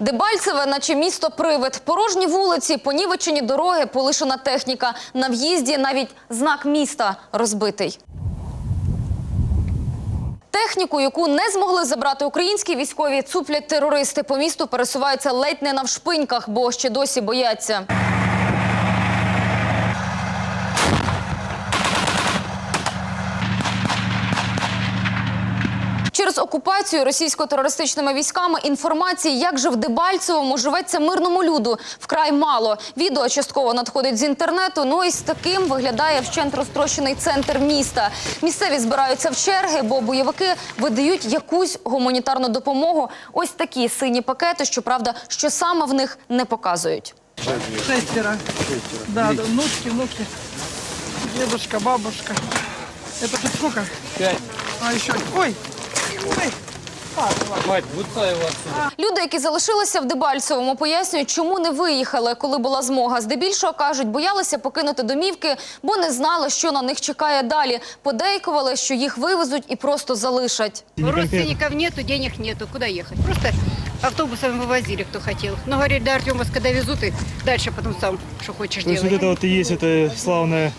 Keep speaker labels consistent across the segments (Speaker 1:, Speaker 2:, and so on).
Speaker 1: Дебальцеве, наче місто привид. Порожні вулиці, понівечені дороги, полишена техніка. На в'їзді навіть знак міста розбитий. Техніку, яку не змогли забрати українські військові, цуплять терористи. По місту пересуваються ледь не навшпиньках, бо ще досі бояться. Через окупацію російсько-терористичними військами інформації, як же в Дебальцевому живеться мирному люду, вкрай мало. Відео частково надходить з інтернету. Ну і з таким виглядає вщент розтрощений центр міста. Місцеві збираються в черги, бо бойовики видають якусь гуманітарну допомогу. Ось такі сині пакети. Щоправда, що саме в них не показують.
Speaker 2: Шестеро. Да, да, внучки, внуки. Дедушка, бабушка. Это тут сколько?
Speaker 3: Пять.
Speaker 2: А еще. Ой! Ой!
Speaker 3: Мать, выцай его отсюда.
Speaker 1: Люди, які залишилися в Дебальцевому, пояснюють, чому не виїхали, коли була змога. Здебільшого кажуть, боялися покинути домівки, бо не знали, що на них чекає далі. Подейкували, що їх вивезуть і просто залишать.
Speaker 4: Родственников нету, денег нету. Куда ехать? Просто автобусом вывозили, кто хотел. Но говорит, до Артемовска довезут и дальше потом сам, что хочешь
Speaker 5: То есть вот
Speaker 4: делай.
Speaker 5: это вот и есть эта славная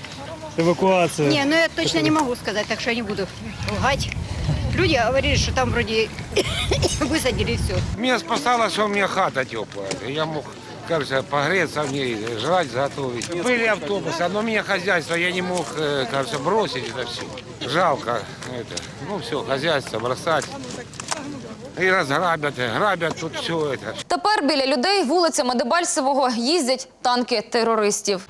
Speaker 5: эвакуация.
Speaker 4: Не, ну я точно не могу сказать, так что я не буду лгать. Люди говорили, что там вроде высадили все.
Speaker 6: Меня спасало, что у меня хата теплая. Я мог, кажется, погреться в ней, жрать, заготовить. Были автобусы, но у меня хозяйство, я не мог, э, кажется, бросить это все. Жалко это. Ну все, хозяйство бросать. И разграбят, грабят тут все это.
Speaker 1: Тепер біля людей вулицями Дебальцевого їздять танки терористів.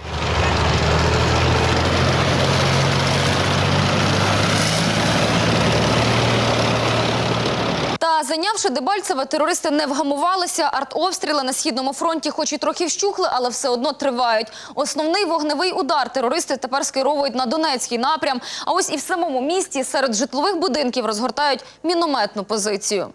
Speaker 1: Та Дебальцева терористи не вгамувалися. Артобстріли на східному фронті, хоч і трохи вщухли, але все одно тривають. Основний вогневий удар терористи тепер скеровують на Донецький напрям. А ось і в самому місті серед житлових будинків розгортають мінометну позицію.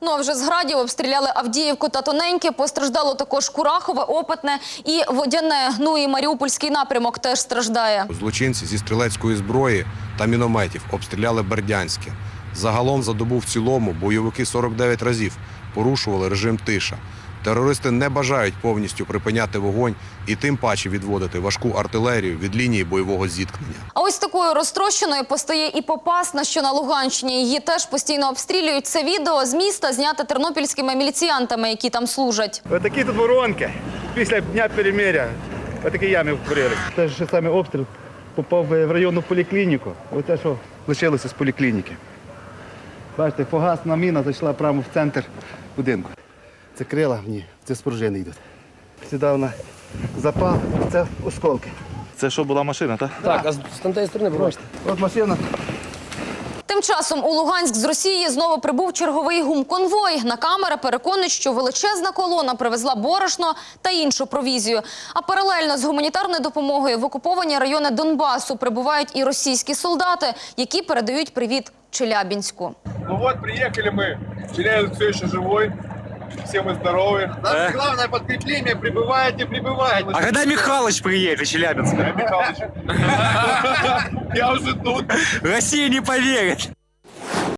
Speaker 1: Ну а вже з градів обстріляли Авдіївку та Тоненьке. Постраждало також Курахове, Опитне і Водяне. Ну і Маріупольський напрямок теж страждає.
Speaker 7: Злочинці зі стрілецької зброї та мінометів обстріляли Бердянське. Загалом за добу в цілому бойовики 49 разів порушували режим тиша. Терористи не бажають повністю припиняти вогонь і тим паче відводити важку артилерію від лінії бойового зіткнення.
Speaker 1: А ось такою розтрощеною постає і Попасна, що на Луганщині. Її теж постійно обстрілюють. Це відео з міста знято тернопільськими міліціянтами, які там служать.
Speaker 8: Отакі тут воронки. Після дня перемиря отакі ями втворили. Те ж саме обстріл попав в районну поліклініку. Оце, що лишилося з поліклініки. Бачите, фугасна міна зайшла прямо в центр будинку. Це крила в ній, це споружини йдуть. Сюди вона запал, це осколки.
Speaker 5: Це що була машина, так?
Speaker 3: Так, а с с той стороны.
Speaker 8: От машина
Speaker 1: Тим часом у Луганськ з Росії знову прибув черговий гумконвой. На камери переконують, що величезна колона привезла борошно та іншу провізію. А паралельно з гуманітарною допомогою в окуповані райони Донбасу прибувають і російські солдати, які передають привіт Челябінську.
Speaker 9: Ну вот, приехали мы. Челябинск все еще живой Все мы здоровы.
Speaker 8: Наше главное подкрепление прибывает и прибывает.
Speaker 5: А когда Михалыч приедет в Челябинск?
Speaker 9: Михалыч. Я уже тут.
Speaker 5: Россия не поверит.